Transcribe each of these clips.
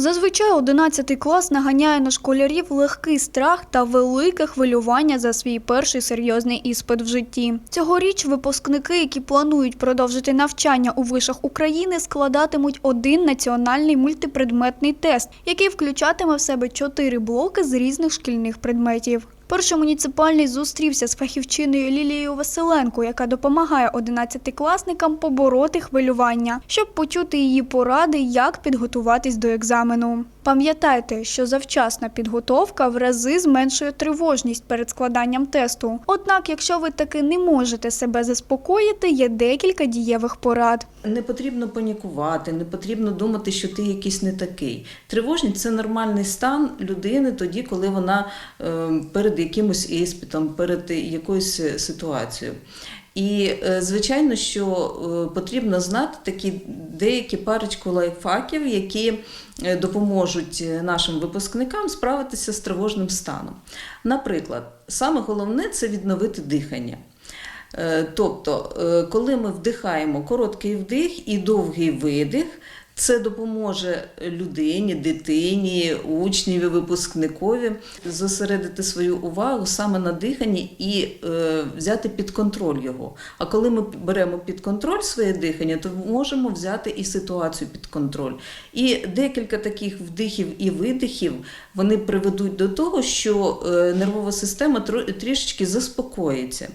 Зазвичай 11 клас наганяє на школярів легкий страх та велике хвилювання за свій перший серйозний іспит в житті. Цьогоріч випускники, які планують продовжити навчання у вишах України, складатимуть один національний мультипредметний тест, який включатиме в себе чотири блоки з різних шкільних предметів. Перший муніципальний зустрівся з фахівчиною Лілією Василенко, яка допомагає 11-класникам побороти хвилювання, щоб почути її поради, як підготуватись до екзамену. Пам'ятайте, що завчасна підготовка в рази зменшує тривожність перед складанням тесту. Однак, якщо ви таки не можете себе заспокоїти, є декілька дієвих порад. Не потрібно панікувати, не потрібно думати, що ти якийсь не такий. Тривожність це нормальний стан людини тоді, коли вона е, перед якимось іспитом, перед якоюсь ситуацією. І е, звичайно, що е, потрібно знати такі деякі парочку лайфхаків, які е, допоможуть нашим випускникам справитися з тривожним станом. Наприклад, саме головне це відновити дихання. Е, Тобто, е, коли ми вдихаємо короткий вдих і довгий видих, це допоможе людині, дитині, учневі, випускникові зосередити свою увагу саме на диханні і е, взяти під контроль його. А коли ми беремо під контроль своє дихання, то можемо взяти і ситуацію під контроль. І декілька таких вдихів і видихів вони приведуть до того, що е, нервова система трішечки заспокоїться.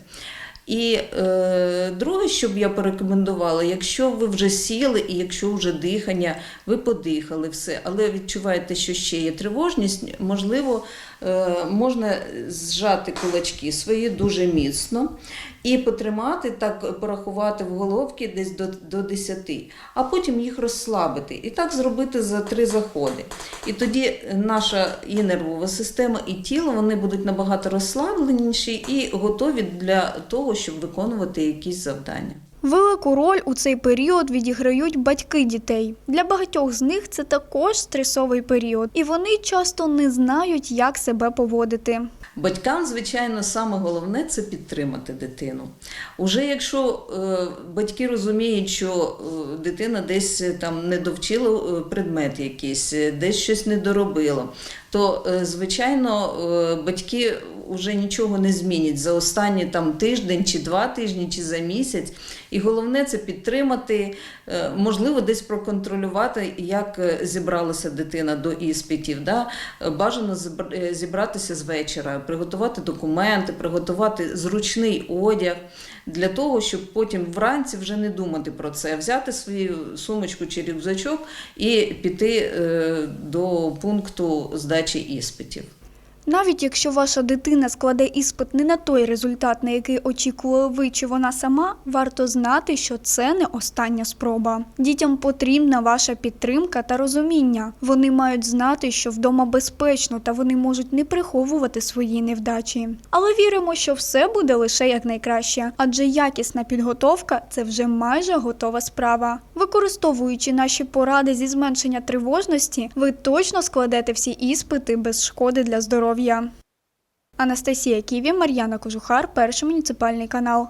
І е, друге, що б я порекомендувала, якщо ви вже сіли і якщо вже дихання, ви подихали все, але відчуваєте, що ще є тривожність, можливо, е, можна зжати кулачки свої дуже міцно і потримати, так порахувати в головки десь до, до 10, а потім їх розслабити. І так зробити за три заходи. І тоді наша і нервова система, і тіло вони будуть набагато розслабленіші і готові для того, щоб виконувати якісь завдання. Велику роль у цей період відіграють батьки дітей. Для багатьох з них це також стресовий період, і вони часто не знають, як себе поводити. Батькам, звичайно, саме головне це підтримати дитину. Уже якщо е, батьки розуміють, що е, дитина десь е, там не довчила предмет якийсь, десь щось не доробила, то звичайно батьки вже нічого не змінять за останні там тиждень чи два тижні, чи за місяць. І головне це підтримати, е, можливо, десь проконтролювати, як е, зібралася дитина до іспитів. Да? Е, Бажано зібр- зібратися з вечора, приготувати документи, приготувати зручний одяг для того, щоб потім вранці вже не думати про це, взяти свою сумочку чи рюкзачок і піти до пункту здачі іспитів. Навіть якщо ваша дитина складе іспит не на той результат, на який очікує ви чи вона сама, варто знати, що це не остання спроба. Дітям потрібна ваша підтримка та розуміння. Вони мають знати, що вдома безпечно та вони можуть не приховувати свої невдачі. Але віримо, що все буде лише якнайкраще, адже якісна підготовка це вже майже готова справа. Використовуючи наші поради зі зменшення тривожності, ви точно складете всі іспити без шкоди для здоров'я. Анастасія Ківі, Мар'яна Кожухар, перший муніципальний канал.